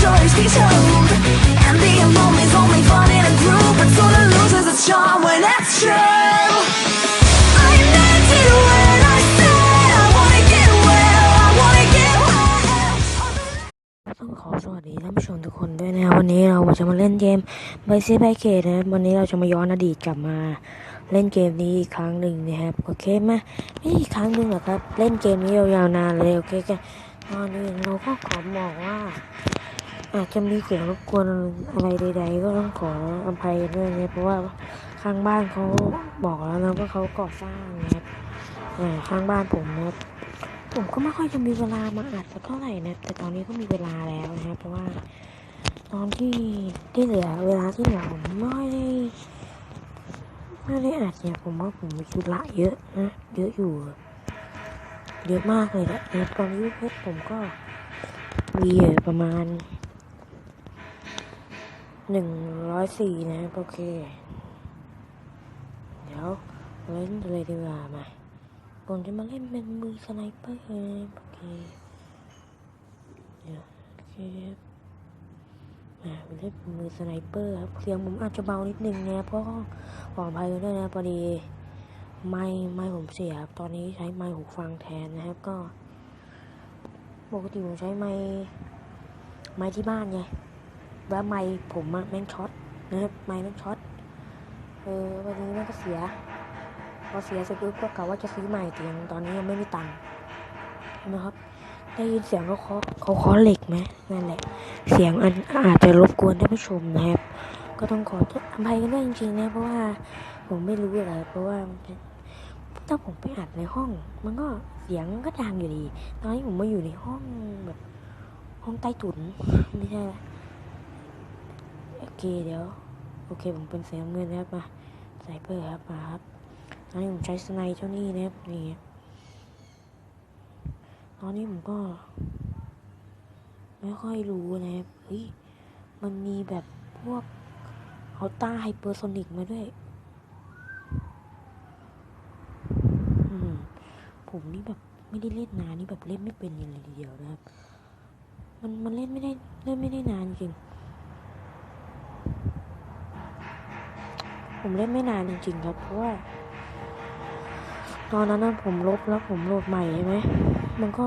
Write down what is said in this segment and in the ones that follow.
stories be told. And being lonely's only fun in a group, but sort of loses its charm when it's true. I meant it when I said I wanna get well, I wanna get well. ต้องขอสวัสดีท่านผู้ชมทุกคนด้วยนะครับวันนี้เราจะมาเล่นเกมไบซีไบเคทนะครับวันนี้เราจะมาย้อนอดีตกลับมาเล่นเกมนี้อีกครั้งหนึ่งนะครับโอเคไหมไม่อีกครั้งหนึ่งหรอครับ เล่นเกมนี้ยาวๆนานเลยโอเคกันตอนนี้เราก็ขอบอกว่า อาจจะมีเสียงรบกวนอะไรใด ๆ ก็ต้องขออภัยด้วยนะเพราะว่าข้างบ้านเขาบอกแล้วนะว่าเขาก่อสร้างนะครับข้างบ้านผมนะผมก็ไม่ค่อยจะมีเวลามาอัดสักเท่าไหร่นะแต่ตอนนี้ก็มีเวลาแล้วนะครับเพราะว่าตอนที่ที่เหลือเวลาที่เหลือผมไม่ได้ไม่ได้อัดเนี่ยผมว่าผมมีธุระเยอะนะเยอะอยู่ เยอะมากเลยแหละนะตอนนี้เพชรผมก็มีอยู่ประมาณ หนึ่งร้อยสี่นะครับโอเค เดี๋ยวเล่นเลยดีกว่ามาผมจะมาเล่นเป็นมือสไนเปอร์โอเคเดี๋ยวโอเคครับอ่าเล่นเป็นมือสไนเปอร์ครับเสียงผมอาจจะเบานิดนึงนะเพราะขออภัยด้วยนะพอดีไม่ไม่ผมเสียครับตอนนี้ใช้ไมค์หูฟังแทนนะครับก็ ปกติผมใช้ไมค์ไมค์ที่บ้านไง แล้วไมค์ผมแม่งช็อตนะครับไมค์แม่งช็อตเออวันนี้แม่งก็เสีย พอเสียเสร็จปุ๊บก็กะว่าจะซื้อใหม่แต่ยังตอนนี้ยังไม่มีตังค์นะครับได้ยินเสียงเขาเคาะเขาเคาะเหล็กไหมนั่นแหละ เสียงอันอาจจะรบกวนท่านผู้ชมนะครับ ก็ต้องขออภัยกันด้วยจริงๆนะเพราะว่าผมไม่รู้อะไรเพราะว่าถ้าผมไปอัดในห้อง มันก็เสียงก็ดังอยู่ดี ตอนนี้ผมมาอยู่ในห้องแบบห้องใต้ถุนไม่ใช่ เคเดี๋ยวโอเคผมเป็นสียงเงินนะครับมาใส่เปอร์ครับมาครับตอนนี้ผมใช้สไนเจ้านี่นะครับนี่ตอนนี้ผมก็ ไม่ค่อยรู้นะครับเฮ้ยมันมีแบบพวกเอาต้าไฮเปอร์โซนิกมาด้วยอืมผมนี่แบบไม่ได้เล่นนานนี่แบบเล่นไม่เป็นอย่างเลยทีเดียวนะครับ มันมันเล่นไม่ได้เล่นไม่ได้นานจริง ผมเล่นไม่นานจริงๆครับเพราะว่าตอนนั้นผมลบแล้วผมโหลดใหม่ใช่ไหม มันก็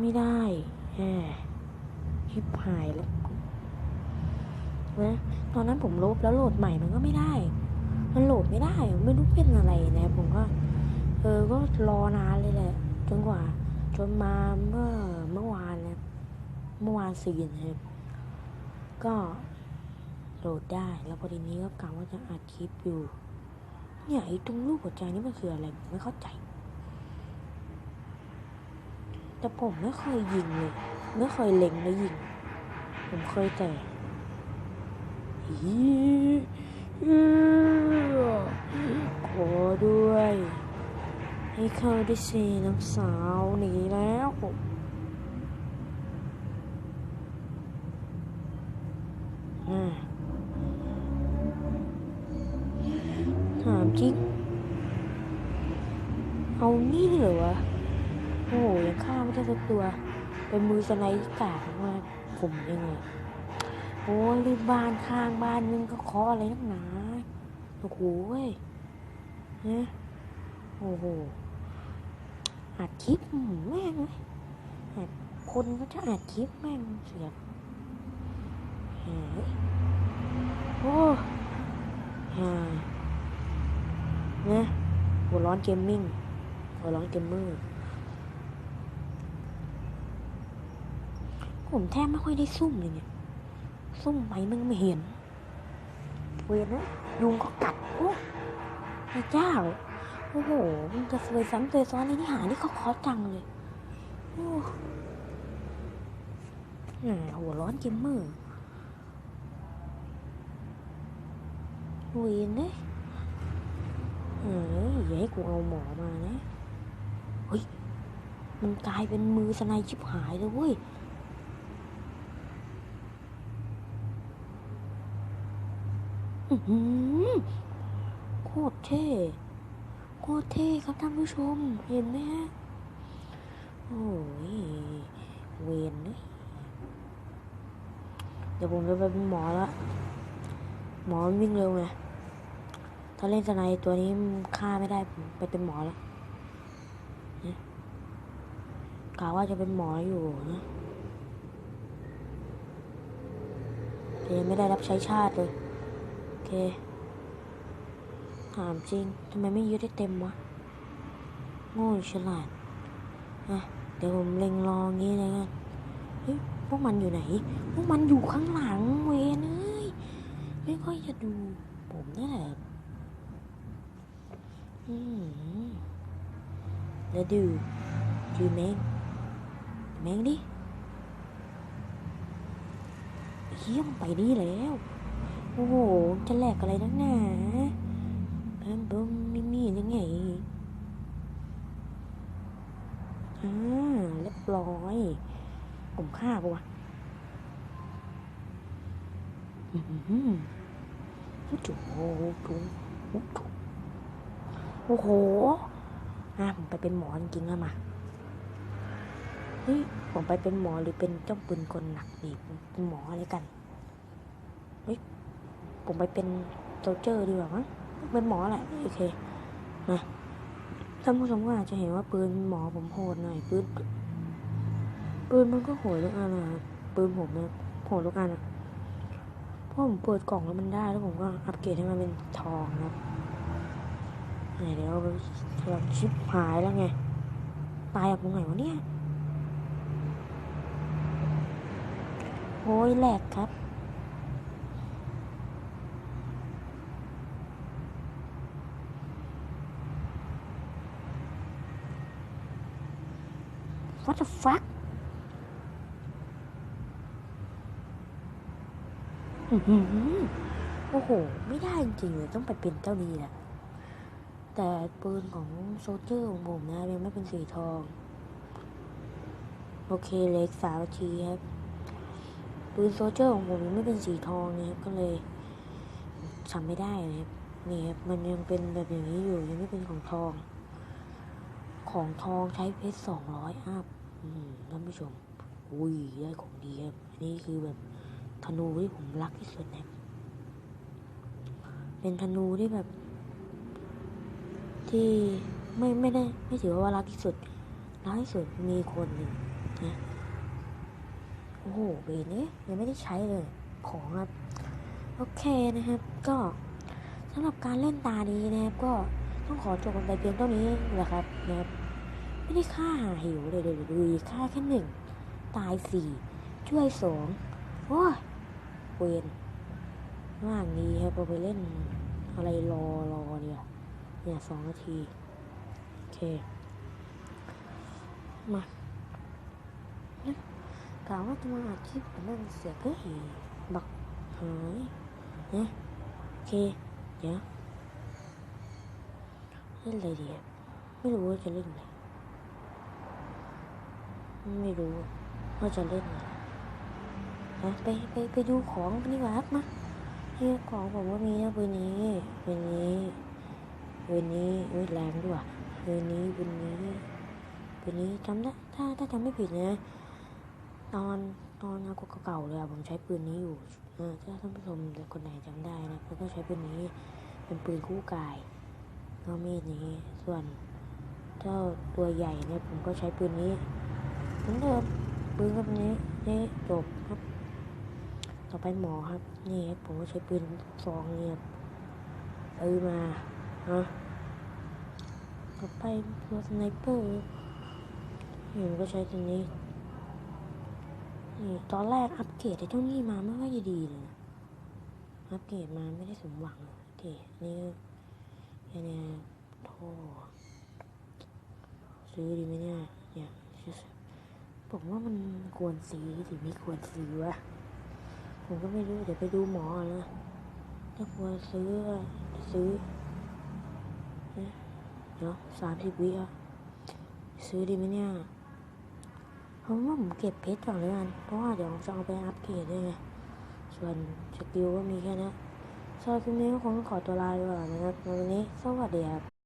ไม่ได้แหมฮิปหายแล้วนะตอนนั้นผมลบแล้วโหลดใหม่มันก็ไม่ได้ มันโหลดไม่ได้ ไม่รู้เป็นอะไรนะ ผมก็ เออ ก็รอนานเลยแหละ จนกว่า จนมาเมื่อเมื่อวานนะ เมื่อวานสี่นะครับก็ โหลดได้ แล้วพอดีนี้ก็กะว่าจะอัดคลิปอยู่ เนี่ยไอ้ตรงรูปหัวใจนี่มันคืออะไรผมไม่เข้าใจ แต่ผมไม่เคยยิงเลย ไม่เคยเล็งแล้วยิง ผมเคยแต่อีอีขอด้วย ให้เขาได้เสีน้องสาวหนีแล้วอ่า เหรอวะ โอ้โหยังฆ่าไม่ได้สักตัว เป็นมือสไนด์กากมากผมยังไงโอ้ยรีบบ้านข้างบ้านนึงก็เคาะอะไรนักหนาโอ้โหเว้ยนี่ยโอ้โหอัดคลิปแม่งเลยอัดคนก็จะอัดคลิปแม่งเสียบเฮ้ยโอ้ฮ่าเนี่ยหัวร้อนเกมมิ่ง หัวร้อนเกมเมอร์ ผมแทบไม่ค่อยได้ซุ่มเลยเนี่ย ซุ่มไปมึงไม่เห็น เวรนะยุงก็กัด โอ้พระเจ้า โอ้โห มันจะเคยซ้ำเคยซ้อนในที่หาที่เขาคอจังเลย โอ้แหมหัวร้อนเกมเมอร์เวรเนี่ยเฮ้ยอย่าให้กูเอาหมอมานะเฮ้ย มันกลายเป็นมือสไนชิบหายเลยเว้ยโคตรเท่โคตรเท่ครับท่านผู้ชม เห็นไหมฮะ โอ้ย เวนนี่เดี๋ยวผมจะไปเป็นหมอล้วหมอวิ่งเร็วไงถ้าเล่นสไนตัวนี้ฆ่าไม่ได้ผมไปเป็นหมอแล้วนะ กะว่าจะเป็นหมออยู่นะแต่ยังไม่ได้รับใช้ชาติเลยโอเคถามจริงทำไมไม่ยึดได้เต็มวะโง่ฉลาดอะเดี๋ยวผมเล็งรองี้เลยกันเฮ้ยพวกมันอยู่ไหน พวกมันอยู่ข้างหลังเวนเอ้ยไม่ค่อยจะดู ผมนั่แหละอืมแล้วดูดูแมง แมงดิเฮียมไปนี่แล้ว โอ้โห จะแหลกอะไรนักหนาแบมบมนี่นี่ยังไงอ่าเรียบร้อยผมฆ่าปะวะอืมโอ้โหถุงโอ้โหโอ้โห อะผมไปเป็นหมอจริงๆแล้วมา ฮ้ยผมไปเป็นหมอหรือเป็นเจ้าปืนกลหนักดีเป็นหมออะไรกันเฮ้ยผมไปเป็นโซเจอร์ดีกว่ามั้งเป็นหมอแหละโอเคนะท่านผู้ชมก็อาจจะเห็นว่าปืนหมอผมโหดหน่อยปืนปืนมันก็โหดทุกอันนะปืนผมเนี่ยโหดทุกอันอะเพราะผมเปิดกล่องแล้วมันได้แล้วผมก็อัปเกรดให้มันเป็นทองนะครับไหนเดี๋ยวเรากำลังชิปหายแล้วไง ตายแบบตรงไหนวะเนี่ย อ้ยแหลกครับ What the fuck อือหือโอ้โห ไม่ได้จริงๆเลยต้องไปเป็นเจ้านี้แหละแต่ปืนของโซเจอร์ของผมนะยังไม่เป็นสีทอง โอเคเล็กสามนาทีครับ ปืนโซเจอร์ของผมยังไม่เป็นสีทองนะครับก็เลยทำไม่ได้นะครับนี่ครับมันยังเป็นแบบอย่างนี้อยู่ยังไม่เป็นของทอง ของทองใช้เพชรสองร้อยอัพท่านผู้ชมอุ้ยได้ของดีครับอันนี้คือแบบธนูที่ผมรักที่สุดนะเป็นธนูที่แบบ ที่ไม่ไม่ได้ ไม่ถือว่ารักที่สุดรักที่สุดมีคนหนึ่งนะ โอ้โหเบนนี้ยังไม่ได้ใช้เลยของครับโอเคนะครับ ก็สำหรับการเล่นตานี้นะครับ ก็ต้องขอจบกันไปเพียงเท่านี้แหละครับนะครับไม่ได้ฆ่าหาหิวเลยเลยเลยฆ่าแค่หนึ่งตายสี่ช่วยสองโอ้ยเวนว่างนี้ครับเราไปเล่นอะไรรอรอเนี่ยเนี่ยสองนาที โอเค มา กล่าวว่าจะมาอัดคลิปแต่มันเสียก็เห็นบักหายนะโอเคเดี๋ยวเล่นอะไรดีอะไม่รู้ว่าจะเล่นอะไรไม่รู้ว่าจะเล่นอะไรนะไปไปไปดูของนดีกว่าครับมาเนี่ยของผมก็มีนะปืนนี้ปืนนี้ปืนนี้อุ้ยแรงด้วยปืนนี้ปืนนี้ปืนนี้จำได้ถ้าถ้าจำไม่ผิดนะ ตอนตอนอากเก่าๆเลยอะผมใช้ปืนนี้อยู่ถ้าท่านผู้ชมคนไหนจำได้นะผมก็ใช้ปืนนี้เป็นปืนคู่กายก็มีดนี้ส่วนเจ้าตัวใหญ่เนี่ยผมก็ใช้ปืนนี้เหมือนเดิมปืนแบบนี้นี่จบครับ ต่อไปหมอครับ นี่ผมก็ใช้ปืนซองเนี่ยครับเอมาฮะต่อไปตัวสไนเปอร์นี่ผมก็ใช้ตัวนี้ ตอนแรกอัปเกรดไอ้เจ้านี่มาไม่ค่อยจะดีเลยนะอัปเกรดมาไม่ได้สมหวังโอเคนี่แค่เนี้โทซื้อดีไหมเนี่ยเนี่ยผมว่ามันควรซื้อหรือไม่ควรซื้อวะผมก็ไม่รู้เดี๋ยวไปดูหมอนะถ้าควรซื้อซื้อเอ๊ะสามสิบวิอะซื้อดีไหมเนี่ย ผมว่าผมเก็บเพชรก่อนเลยกันเพราะว่าเดี๋ยวผมจะเอาไปอัปเกรดด้วยไงส่วนสกิลก็มีแค่นี้สำหรับคลิปนี้ก็คงต้องขอตัวลาไปก่อนนะครับวันนี้สวัสดีครับ